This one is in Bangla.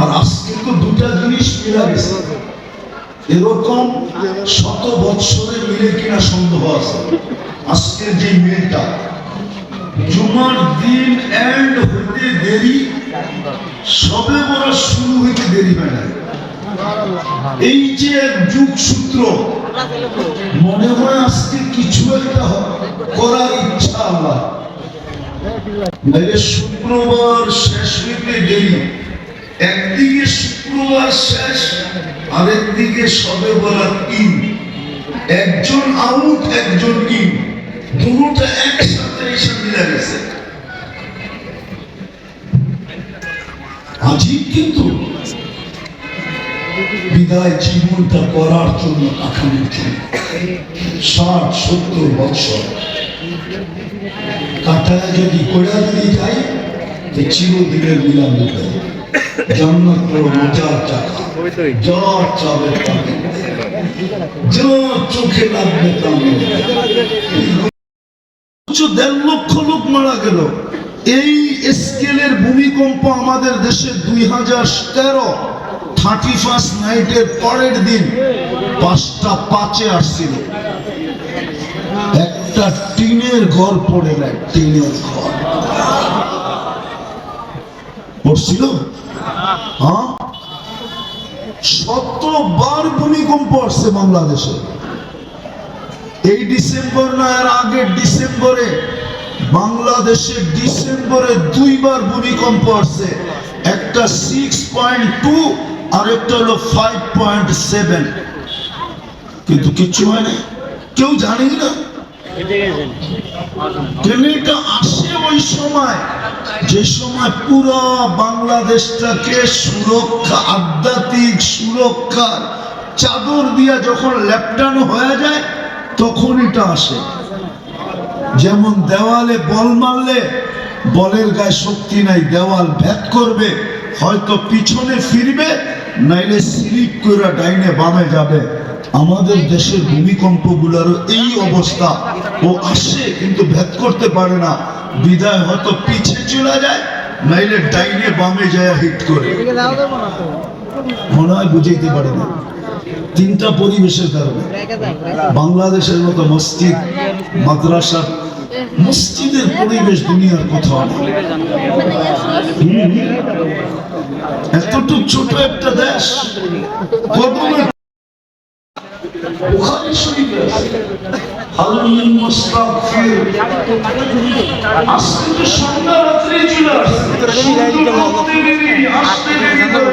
আর আজকে তো দুটা জিনিস মিলা গেছে। এরকম শত বৎসরে মিলে কিনা সন্দেহ আছে। আজকের যে মিলটা জুমার দিন এন্ড হইতে দেরি, সবে বড় শুরু হইতে দেরি হয় না এই যে যুগ সূত্র, মনে হয় আজকে কিছু একটা করার ইচ্ছা আমার। শুক্রবার শেষ হইতে দেরি। একদিকে শুক্রবার শেষ, আরেকদিকে সবে বরাত ইন একজন আউট, একজন ইন দুটা একসাথে এসে মিলে গেছে। কিন্তু বিদায় জীবনটা করার জন্য কাঠানোর জন্য ষাট, সত্তর বছর। কাটায় যদি কোড়া যদি যাই চিরদিনের মিলাম দেয় তা চোখে লাগবে দেড় লক্ষ লোক মারা গেল। এই স্কেলের ভূমিকম্প আমাদের দেশে দুই হাজার তেরো, থার্টি ফার্স্ট নাইটের পরের দিন পাঁচটা পাঁচে আসছিল। একটা টিনের ঘর পড়ে নেয় টিনের ঘর। পড়ছিল শতবার ভূমিকম্প আসছে বাংলাদেশে। এই ডিসেম্বর না, এর আগের ডিসেম্বরে, বাংলাদেশে ডিসেম্বরে দুইবার ভূমিকম্প আসছে। একটা সিক্স পয়েন্ট টু আর একটা হলো ফাইভ পয়েন্ট সেভেন কিন্তু কিচ্ছু হয় না কেউ জানেই না। ট্রেনটা আসে ওই সময়? যে সময় পুরো বাংলাদেশটাকে সুরক্ষা, আধ্যাত্মিক সুরক্ষার চাদর দিয়া যখন লেপটানো হয়ে যায় তখন এটা আসে। যেমন দেওয়ালে বল মারলে বলের গায়ে শক্তি নাই, দেওয়াল ভেদ করবে, হয়তো পিছনে ফিরবে, নাইলে স্লিপ করে ডাইনে বামে যাবে। আমাদের দেশের ভূমিকম্পগুলোরও এই অবস্থা। ও আসে কিন্তু ভেদ করতে পারে না। বিদায় হয়তো পিছে চলে যায়, নাইলে ডাইনে বামে যায় হিট করে। মনে হয় বুঝাইতে পারে না। তিনটা পরিবেশের কারণে। বাংলাদেশের মতো মসজিদ মাদ্রাসা মসজিদের পরিবেশ দুনিয়ার কোথাও এতটুক ছোট একটা দেশ বুখারী শরীফে হালুল মুস্তাগফির। আজকে তো সন্ধ্যা রাত্রে চলে আসছে। সূর্য উঠতে দেরি, আসতে দেরি করে।